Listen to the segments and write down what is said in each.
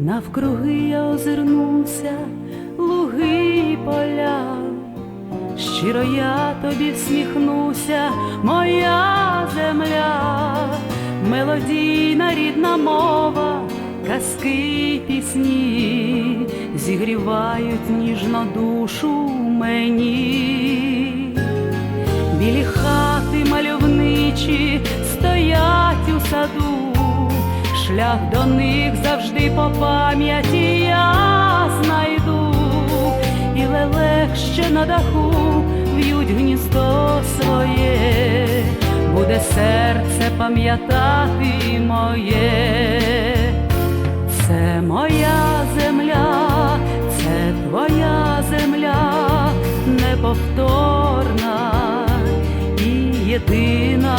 Навкруги я озирнуся, луги й поля, щиро я тобі всміхнуся, моя земля, мелодійна рідна мова, казки пісні зігрівають ніжно душу мені. Білі хати мальовничі стоять у саду, шлях до них завжди по пам'яті я знайду, і лелек ще на даху в'ють гніздо своє, буде серце пам'ятати моє, це моя земля, це твоя земля неповторна і єдина,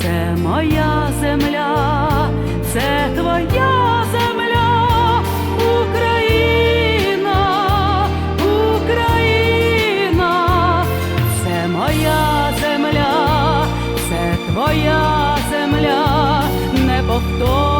це моя земля, це твоя земля, Україна, Україна, це моя земля, це твоя земля неповторна.